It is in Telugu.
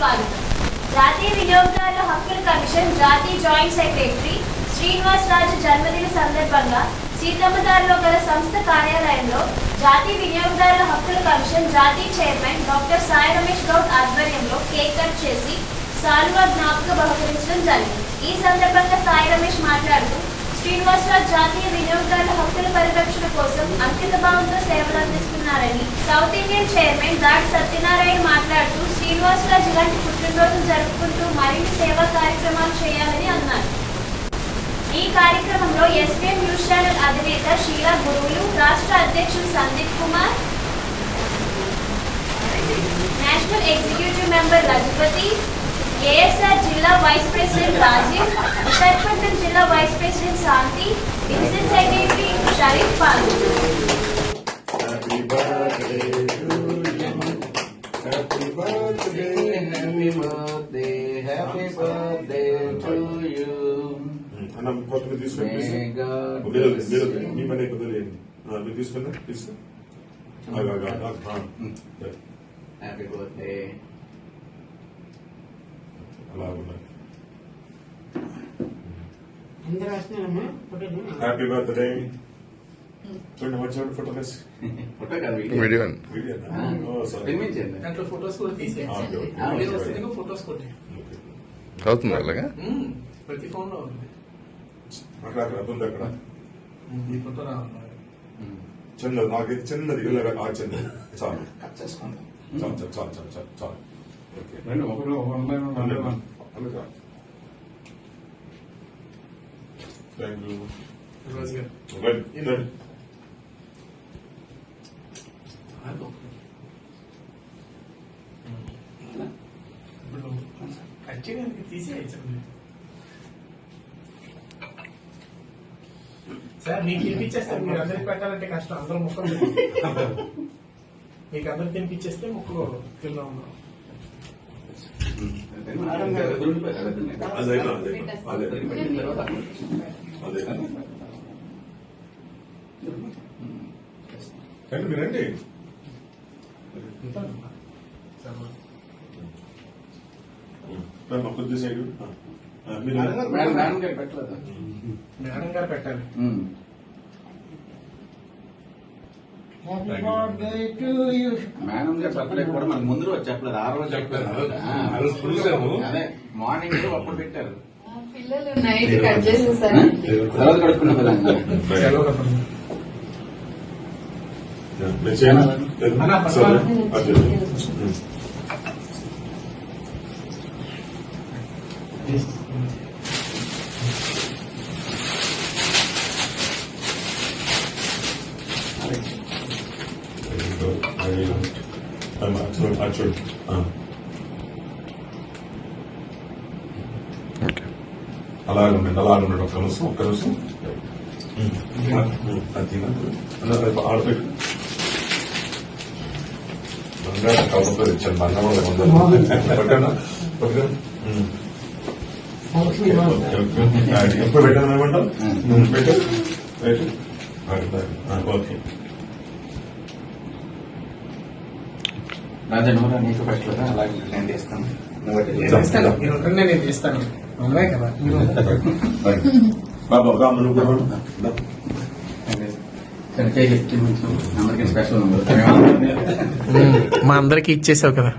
స్వాగతం. జాతీయ వినియోగదారుల హక్కుల కమిషన్ జాతీయ జాయింట్ సెక్రటరీ శ్రీనివాస్ రాజు జన్మదిన సందర్భంగా సీతమ్మదారిలో గల సంస్థ కార్యాలయంలో జాతీయ వినియోగదారుల హక్కుల కమిషన్ జాతీయ చైర్మన్ డాక్టర్ సాయి రమేష్ గౌడ్ ఆధ్వర్యంలో కేక్ కట్ చేసి సాల్వా జ్ఞాపక బహుకరించడం జరిగింది. ఈ సందర్భంగా సాయి రమేష్ మాట్లాడుతూ శ్రీనివాసరావు జాతీయ వినియోగదారుల హక్కుల పరిరక్షణ కోసం అంకిత భావంతో సేవలు సౌత్ ఇండియన్ చైర్మన్ దాడి సత్యనారాయణ మాట్లాడుతూ శ్రీనివాసరావు ఇలాంటి పుట్టినరోజు జరుపుకుంటూ మరిన్ని సేవా కార్యక్రమాలు చేయాలని అన్నారు. ఈ కార్యక్రమంలో ఎస్బీఎం న్యూస్ ఛానల్ అధినేత షీలా గురువులు రాష్ట్ర అధ్యక్షులు Sandeep Kumar national executive member Raghupathi ASR జిల్లా వైస్ ప్రెసిడెంట్ రాజీవ్ విశాఖపట్నం జిల్లా vice president Shanti division secretary Sharif పాల్గొన్నారు Happy birthday, happy birthday, happy birthday to you. అన్న కొత్తగా తీసుకొని May God మీరు bless మీరు you. మీ పని కుదరలేదు మీరు తీసుకున్నా తీసుకో ఆగు, ఆగు, ఆగు, ఆగు, ఆ. Happy birthday. అలా ఉన్నాయి అందరూ వస్తున్నారమ్మా ఫోటోలు హ్యాపీ బర్త్డే చూడండి వచ్చి చూడండి ఫోటో వేసి ఫోటో కాదు వీడియో. వీడియో. దాంట్లో ఫొటోస్ కూడా తీసే ఆ, ఓకే, ఓకే. ఆ, వీడియో వస్తే ఫొటోస్ కొట్టే అవుతుంది అలాగా. ప్రతి ఫోన్లో ఉంది. అక్కడ అక్కడ అక్కడ. ఈ ఫోటో రావాలి. చిన్నది నాకు చిన్నది ఇలాగ ఆ చిన్నది చాలు. చాలు చాలు చాలు చాలు చాలు చాలు. ఒకరు ఒక అలాగా థ్యాంక్ యూ రోజు గారు కట్ చేయడానికి తీసేయచ్చండి. సార్ మీకు తినిపించేస్తారు మీరు అందరికి పెట్టాలంటే కష్టం. అందరూ ముక్కలు మీకు అందరికి తినిపించేస్తే ముక్కలు తిన్నా ఉన్నాం ఇంకా ఎదురుండిపోయి కదా తిన్నాక. అదే అదే అదే అందరికి పెట్టిన తర్వాత అదే ఉమ్. రండి మీరు రండి రండి కొద్ది సైడ్ మేడం గారు పెట్టలేదు మేడం గారు పెట్టాలి మేడం గారు బర్త్డే కూడా మనకు ముందు రోజు చెప్పలేదు ఆ రోజు చెప్పారు. అదే మార్నింగ్ అప్పుడు పెట్టారు పిల్లలు నైట్ కట్ చేసేసారు తర్వాత కడుక్కున్న అన్న, పక్కన. అదే చూడండి అలాగే ఉండండి అలాగే ఉండండి ఒక్క నిమిషం ఒక్క నిమిషం ఆడపెట్టు బంగారం కవర్తో ఇచ్చాను బంగారం ఎప్పుడు పెట్టాను ఏమంటావు పెట్టు పెట్టు ఓకే నీకు పెట్టలేదు అలాగే నేను తీస్తాను నువ్వు ఒకటి నేను మీరు ఉంటుండే కదా బాబా రామ నువ్వు కూడా. అందరికీ స్పెషల్ ఉంది. మా అందరికి ఇచ్చేసావు కదా.